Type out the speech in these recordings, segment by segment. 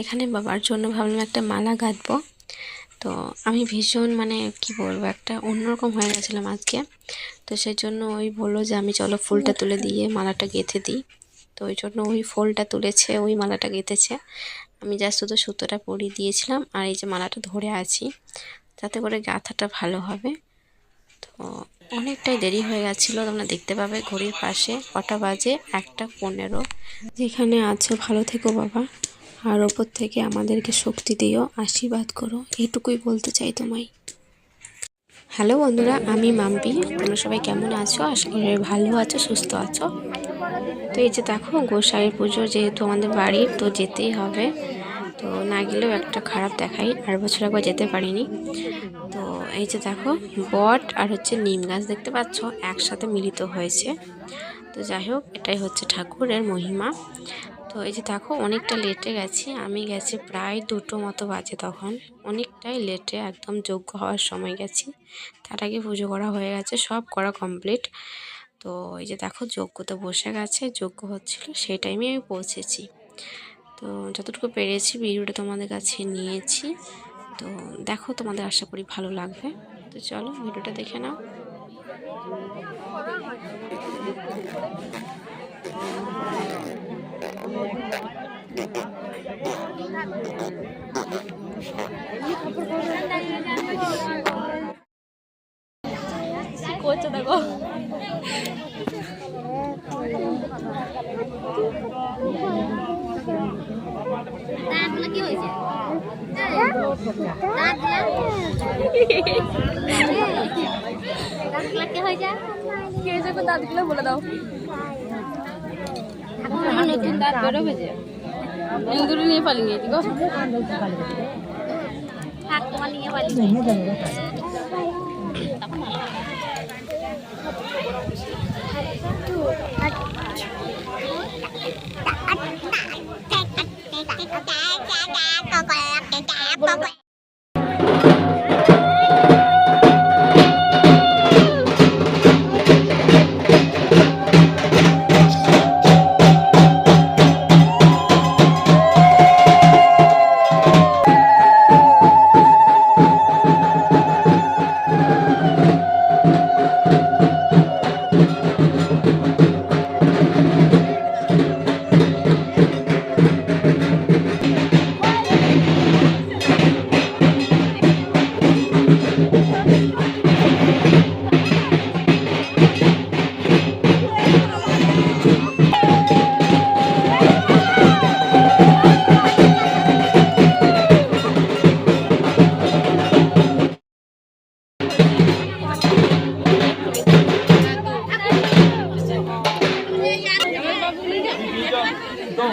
এখানে বাবার জন্য ভাবলাম একটা মালা গাঁথবো। তো আমি ভীষণ মানে কি বলব, একটা অন্যরকম হয়ে গেছিলাম আজকে। তো সেই জন্য ওই বলল যে আমি চলো ফুলটা তুলে দিয়ে মালাটা গেঁথে দিই। তো ওই জন্য ওই ফুলটা তুলেছে, ওই মালাটা গেঁথেছে। আমি জাস্ট শুধু সুতোটা পরিয়ে দিয়েছিলাম আর এই যে মালাটা ধরে আছি। যাতে করে গাঁথাটা ভালো হবে। তো অনেকটাই দেরি হয়ে গেছিল, তোমরা দেখতে পাবে ঘড়ির পাশে কটা বাজে, একটা পনেরো। যেখানে আছো, ভালো থেকো বাবা। আর ওপর থেকে আমাদেরকে শক্তি দিও, আশীর্বাদ করো। এটুকুই বলতে চাই তোমায়। হ্যালো বন্ধুরা, আমি মাম্পি। তোমরা সবাই কেমন আছো? করি ভালো আছো, সুস্থ আছো। তো এই যে দেখো, গোসাইয়ের পুজো যেহেতু আমাদের বাড়ির, তো যেতেই হবে। তো না গেলেও একটা খারাপ দেখাই আর বছর একবার যেতে পারিনি। তো এই যে দেখো, বট আর হচ্ছে নিম গাছ দেখতে পাচ্ছ, একসাথে মিলিত হয়েছে। তো যাই হোক, এটাই হচ্ছে ঠাকুরের মহিমা। এই যে দেখো, অনেকটা লেটে গেছি। আমি গেছি প্রায় দুটো মতো বাজে তখন। অনেকটাই লেটে, একদম যোগ্য হওয়ার সময় গেছি। তার আগে পুজো করা হয়ে গেছে, সব করা কমপ্লিট তো এই যে দেখো যজ্ঞ তো বসে গেছে যজ্ঞ হচ্ছিল, সেই টাইমে আমি পৌঁছেছি। তো যতটুকু পেরেছি, ভিডিওটা তোমাদের কাছে নিয়েছি। তো দেখো, তোমাদের আশা করি ভালো লাগবে। তো চলো, ভিডিওটা দেখে নাও। করছে দেখো কি হয়েছে? দাঁতগুলো বলে দাও নতুন দাঁত বেরোবে যে ইঁদুরে নিয়ে পালিয়ে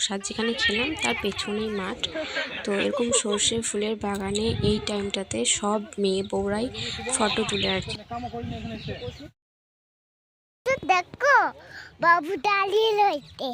প্রসাদ যেখানে খেলাম, তার পেছনেই মাঠ। তো এরকম সর্ষে ফুলের বাগানে এই টাইমটাতে সব মেয়ে বউরাই ফটো তুলে আর কি। দেখো বাবু দাঁড়িয়ে রয়েছে